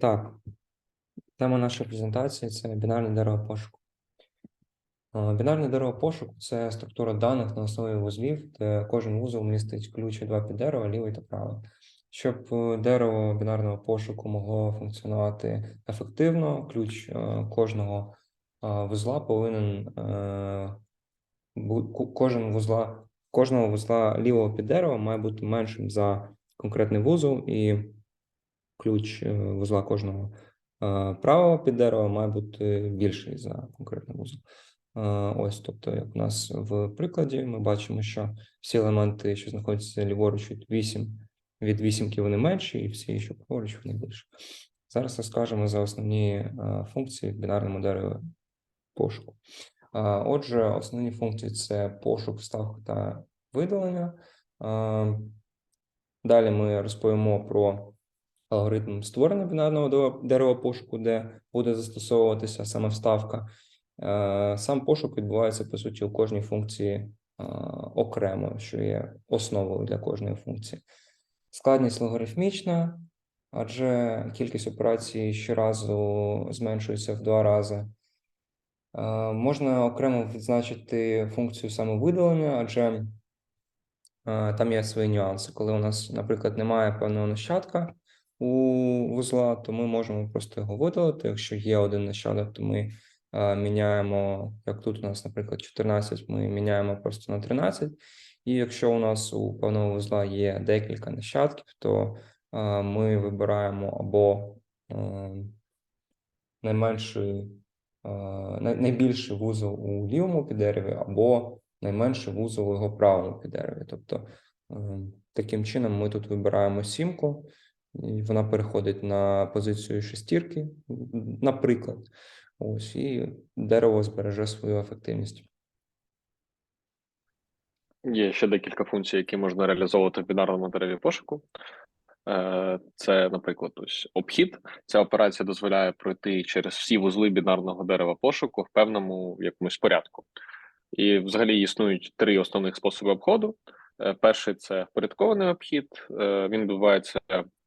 так, тема нашої презентації це бінарне дерево пошуку. Бінарне дерево пошуку це структура даних на основі вузлів, де кожен вузол містить ключі два піддерева, лівий та правий. Щоб е, дерево бінарного пошуку могло функціонувати ефективно, ключ е, кожного е, вузла повинен кожен вузла, кожного вузла лівого піддерева має бути меншим за конкретний вузол, і ключ е, вузла кожного е, правого піддерева має бути більший за конкретний вузол. Е, Ось, тобто, як у нас в прикладі, ми бачимо, що всі елементи, що знаходяться ліворуч від 8, від вісімки, вони менші, і всі, що праворуч, вони більші. Зараз розкажемо за основні функції в бінарному дереві пошуку. Отже, основні функції це пошук, вставка та видалення. Далі ми розповімо про алгоритм створення бінарного дерева- пошуку, де буде застосовуватися саме вставка. Е, Сам пошук відбувається по суті у кожній функції е, окремо, що є основою для кожної функції. Складність логарифмічна, адже кількість операцій щоразу зменшується в два рази. Е, Можна окремо відзначити функцію самовидалення, адже там є свої нюанси. Коли у нас, наприклад, немає певного нащадка у вузла, то ми можемо просто його видалити. Якщо є один нащадок, то ми е, міняємо, як тут у нас, наприклад, 14, ми міняємо просто на 13. І якщо у нас у певного вузла є декілька нащадків, то е, ми вибираємо або е, найменший най- найбільший вузол у лівому піддереві або найменший вузол у його правому піддереві. Тобто е, таким чином ми тут вибираємо сімку, і вона переходить на позицію шестірки, наприклад. Ось, і дерево збереже свою ефективність. Є ще декілька функцій, які можна реалізовувати в бінарному дереві пошуку. Е, Це, наприклад, ось обхід. Ця операція дозволяє пройти через всі вузли бінарного дерева пошуку в певному якомусь порядку. І взагалі існують три основних способи обходу. Е, Перший це впорядкований обхід. Е, Він відбувається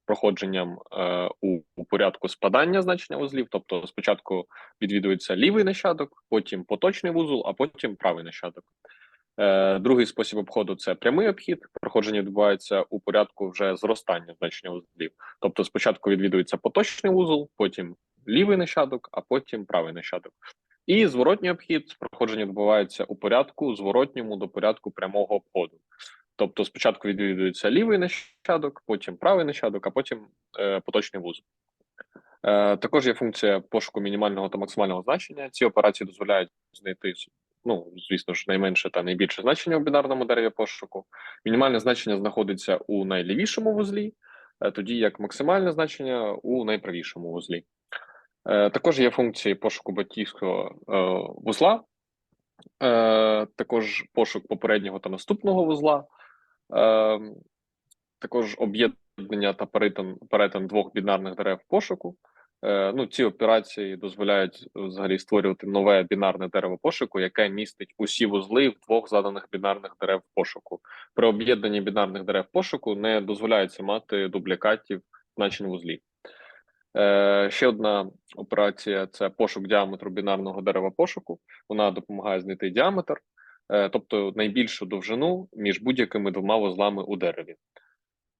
проходженням е, у у порядку спадання значення вузлів. Тобто, спочатку відвідується лівий нащадок, потім поточний вузол, а потім правий нащадок. Е, Другий спосіб обходу це прямий обхід. Проходження відбувається у порядку вже зростання значення вузлів. Тобто, спочатку відвідується поточний вузол, потім лівий нащадок, а потім правий нащадок. І зворотній обхід проходження відбувається у порядку зворотньому до порядку прямого обходу. Тобто, спочатку відвідується лівий нащадок, потім правий нащадок, а потім е, поточний вузол. Е, також є функція пошуку мінімального та максимального значення. Ці операції дозволяють знайти ну, звісно ж, найменше та найбільше значення у бінарному дереві пошуку. Мінімальне значення знаходиться у найлівішому вузлі, е, тоді як максимальне значення у найправішому вузлі. Е, Також є функції пошуку батьківського е, вузла, е, також пошук попереднього та наступного вузла, також об'єднання та перетин, перетин двох бінарних дерев пошуку. Е, Ну, ці операції дозволяють взагалі створювати нове бінарне дерево пошуку, яке містить усі вузли в двох заданих бінарних дерев пошуку. При об'єднанні бінарних дерев пошуку не дозволяється мати дублікатів значень вузлів. Е, ще одна операція це пошук діаметру бінарного дерева пошуку. Вона допомагає знайти діаметр, е, тобто найбільшу довжину між будь-якими двома вузлами у дереві.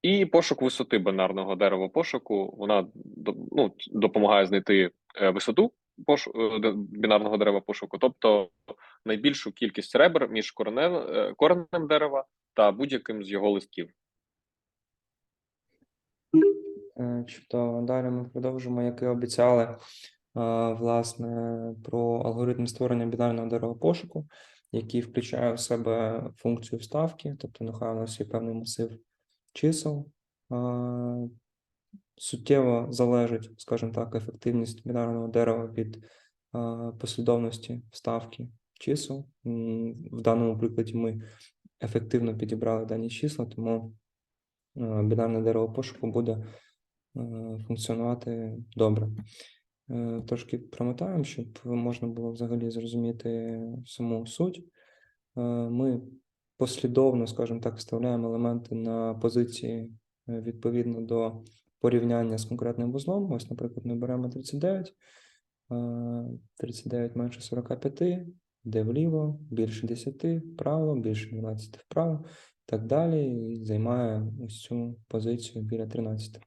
І пошук висоти бінарного дерева пошуку вона ну, допомагає знайти е, висоту пош... е, бінарного дерева пошуку, тобто найбільшу кількість ребер між коренем, е, дерева та будь-яким з його листків. Е, Чудово. Далі ми продовжимо, як і обіцяли, е, власне, про алгоритм створення бінарного дерева пошуку, який включає в себе функцію вставки, тобто нехай у нас є певний масив чисел. Суттєво залежить, скажімо так, ефективність бінарного дерева від послідовності вставки чисел. В даному прикладі ми ефективно підібрали дані числа, тому бінарне дерево пошуку буде функціонувати добре. Е, Трошки промотаємо, щоб можна було взагалі зрозуміти саму суть. Е, Ми послідовно, скажімо так, вставляємо елементи на позиції е, відповідно до порівняння з конкретним вузлом. Ось, наприклад, ми беремо 39, е, 39 менше 45, де вліво, більше 10 вправо, більше 12 вправо, так далі, і займає ось цю позицію біля 13.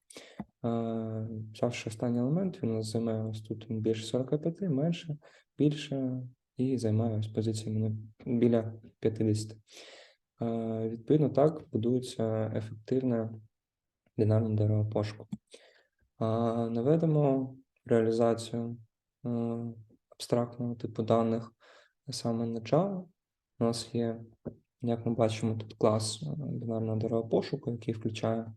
Взявши останній елемент, він у нас займає ось тут більше 45, менше, більше, і займає ось іменно біля 50. Е, Відповідно, так будується ефективне бінарне дерево пошуку. Наведемо реалізацію абстрактного типу даних саме на Java. У нас є, як ми бачимо, тут клас бінарного дерева пошуку, який включає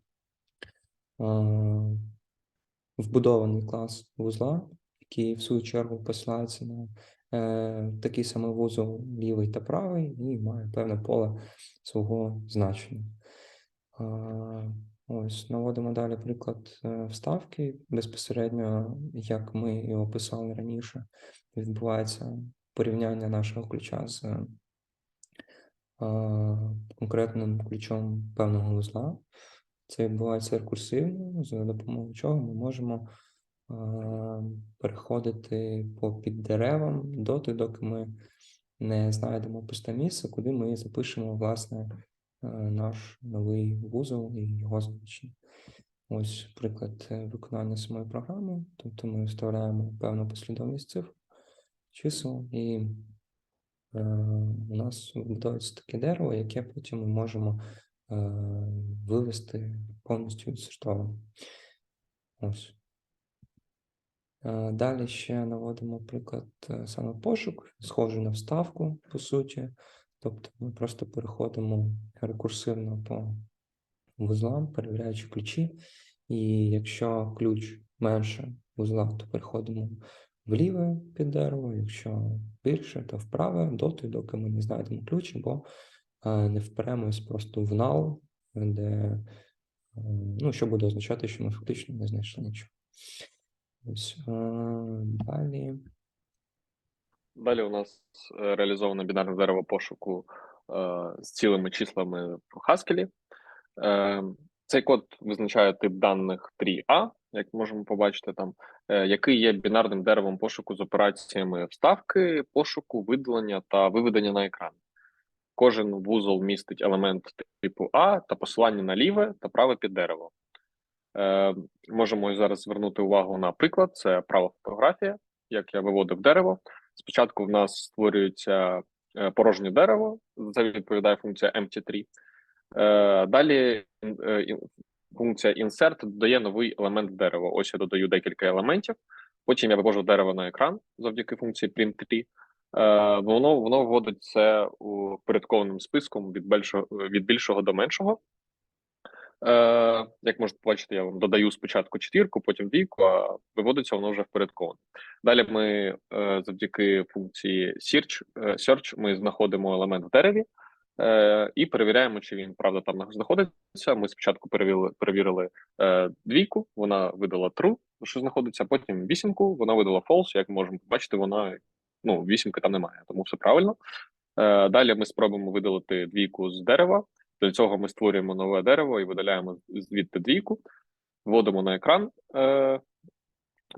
вбудований клас вузла, який в свою чергу посилається на е, такий самий вузол лівий та правий, і має певне поле свого значення. Ось наводимо далі приклад е, вставки. Безпосередньо, як ми і описали раніше, відбувається порівняння нашого ключа з е, конкретним ключом певного вузла. Це відбувається рекурсивно, за допомогою чого ми можемо е, переходити по піддеревам доти, доки ми не знайдемо пусте місце, куди ми запишемо власне е, наш новий вузол і його значення. Ось приклад е, виконання самої програми. Тобто ми вставляємо певну послідовність цифр, чисел, і е, у нас будується таке дерево, яке потім ми можемо вивести повністю відсортовано. Ось. Е, Далі ще наводимо приклад е, саме пошук, схожий на вставку, по суті. Тобто ми просто переходимо рекурсивно по вузлам, перевіряючи ключі. І якщо ключ менше вузла, то переходимо в ліве під дерево, якщо більше, то вправе, доти, доки ми не знайдемо ключ, або не вперемось просто в null, де, ну, що буде означати, що ми фактично не знайшли нічого. Ось далі. Далі у нас е, реалізоване бінарне дерево пошуку е, з цілими числами в. Е, цей код визначає тип даних 3А, як можемо побачити там, е, який є бінарним деревом пошуку з операціями вставки, пошуку, видалення та виведення на екран. Кожен вузол містить елемент типу А та посилання на ліве та праве під дерево. Е, можемо зараз звернути увагу на приклад: це права фотографія, як я виводив дерево. Спочатку в нас створюється е, порожнє дерево, це відповідає функція empty3. Е, Далі е, функція insert додає новий елемент дерева. Ось я додаю декілька елементів. Потім я вивожу дерево на екран завдяки функції print3. Е, Воно воно вводить це у порядкованим списком від більшого від більшого до меншого. Е, як можете побачити, я вам додаю спочатку четвірку, потім двійку, а виводиться воно вже впорядковано. Далі ми е, завдяки функції search, е, search ми знаходимо елемент в дереві е, і перевіряємо, чи він правда там знаходиться. Ми спочатку перевірили, перевірили е, двійку, вона видала true, що знаходиться, потім вісімку, вона видала false. Як можемо побачити, вона ну вісімки там немає, тому все правильно. Е, далі ми спробуємо видалити двійку з дерева. Для цього ми створюємо нове дерево і видаляємо звідти двійку, вводимо на екран е,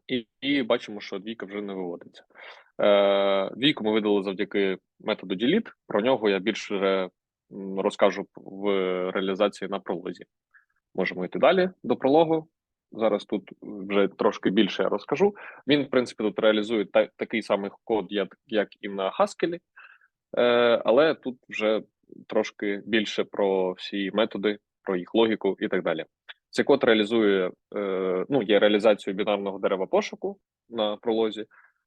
і, і бачимо, що двійка вже не виводиться. Е, двійку ми видали завдяки методу delete. Про нього я більше розкажу в реалізації на прологі. Можемо йти далі до прологу. Зараз тут вже трошки більше я розкажу. Він, в принципі, тут реалізує та, такий самий код, як, як і на Haskell, е, але тут вже трошки більше про всі методи, про їх логіку і так далі. Цей код реалізує, е, ну, є реалізацією бінарного дерева пошуку на пролозі.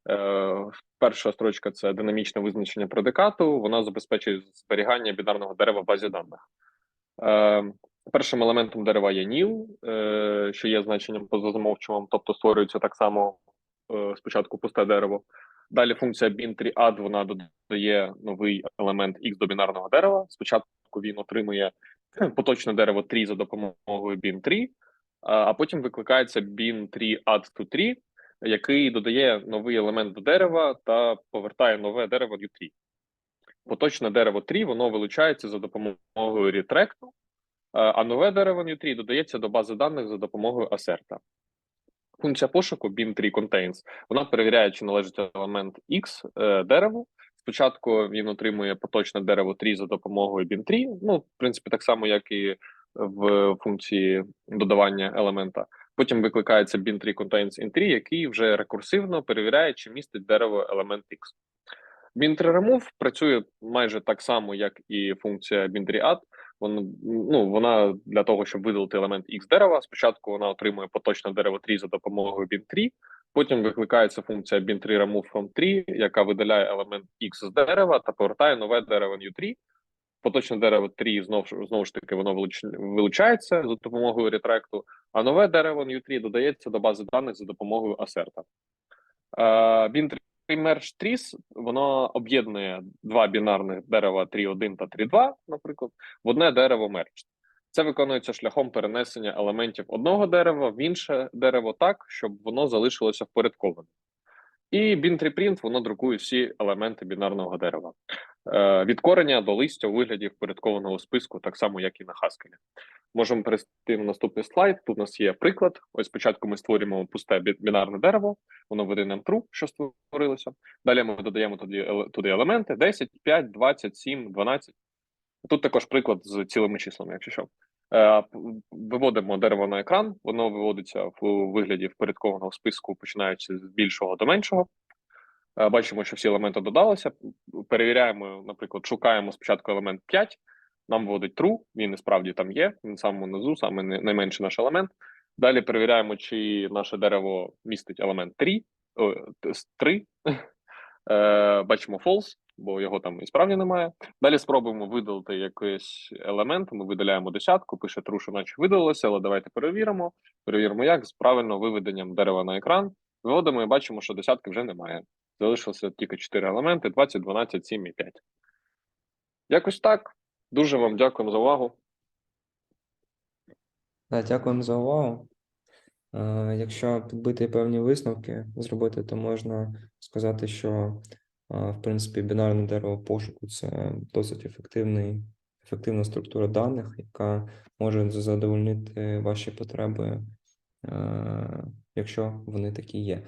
Е, перша строчка це динамічне визначення предикату. Вона забезпечує зберігання бінарного дерева в базі даних. Е, першим елементом дерева є nil, е, що є значенням позазамовчуванням, тобто створюється так само е, спочатку пусте дерево. Далі функція bin3add вона додає новий елемент x до бінарного дерева. Спочатку він отримує поточне дерево 3 за допомогою bin3, а потім викликається bin3 add to 3, який додає новий елемент до дерева та повертає нове дерево new 3. Поточне дерево 3 воно вилучається за допомогою ретректу. А нове дерево Nutri додається до бази даних за допомогою асерта. Функція пошуку bin3 contains, вона перевіряє, чи належить елемент X е, дереву. Спочатку він отримує поточне дерево tree за допомогою bin3, ну, в принципі, так само, як і в функції додавання елемента. Потім викликається bin3 contains in 3, який вже рекурсивно перевіряє, чи містить дерево елемент X. bin3 remove працює майже так само, як і функція bin3 Вона, ну, вона для того, щоб видалити елемент X дерева, спочатку вона отримує поточне дерево tree за допомогою bin3, потім викликається функція bin3 remove from tree, яка видаляє елемент X з дерева та повертає нове дерево new3. Поточне дерево 3 знову, ж- знову ж таки воно вилуч- вилучається за допомогою ретректу, а нове дерево new3 додається до бази даних за допомогою асерта. Е, bin3 тріс воно об'єднує два бінарних дерева 3.1 та 3.2, наприклад, в одне дерево мерч. Це виконується шляхом перенесення елементів одного дерева в інше дерево так, щоб воно залишилося впорядковане. І bin3 print воно друкує всі елементи бінарного дерева. Е, від кореня до листя у вигляді впорядкованого списку, так само, як і на Haskell. Можемо перейти на наступний слайд. Тут у нас є приклад. Ось спочатку ми створюємо пусте бінарне дерево, воно веде нам true, що створилося. Далі ми додаємо туди, туди елементи 10, 5, 20, 7, 12. Тут також приклад з цілими числами, якщо що. Е, Виводимо дерево на екран, воно виводиться в вигляді впорядкованого списку, починаючи з більшого до меншого. Е, Бачимо, що всі елементи додалися. Перевіряємо, наприклад, шукаємо спочатку елемент 5, нам вводить true, він і справді там є, він самому низу, саме най- найменший наш елемент. Далі перевіряємо, чи наше дерево містить елемент 3, о, 3. Е, бачимо false, бо його там і справді немає. Далі спробуємо видалити якийсь елемент. Ми видаляємо десятку, пише true, що наче видалилося, але давайте перевіримо. Перевіримо, як з правильно виведенням дерева на екран. Виводимо і бачимо, що десятки вже немає. Залишилося тільки 4 елементи: 20, 12, 7 і 5. Якось так. Дуже вам дякуємо за увагу. Да, дякуємо за увагу. Е, Якщо підбити певні висновки зробити, то можна сказати, що в принципі бінарне дерево пошуку це досить ефективний, ефективна структура даних, яка може задовольнити ваші потреби, е, якщо вони такі є.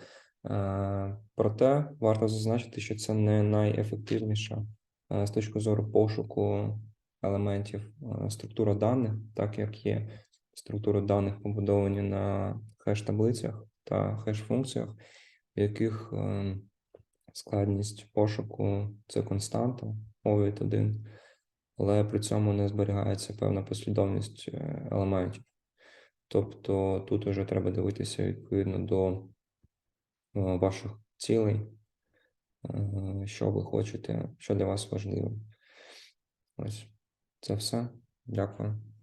Е, Проте варто зазначити, що це не найефективніша е, з точки зору пошуку елементів структура даних, так як є структури даних побудовані на хеш-таблицях та хеш-функціях, в яких е, складність пошуку це константа від 1, але при цьому не зберігається певна послідовність е, елементів. Тобто тут вже треба дивитися відповідно до е, ваших цілей, е, що ви хочете, що для вас важливо. Ось це все. Дякую.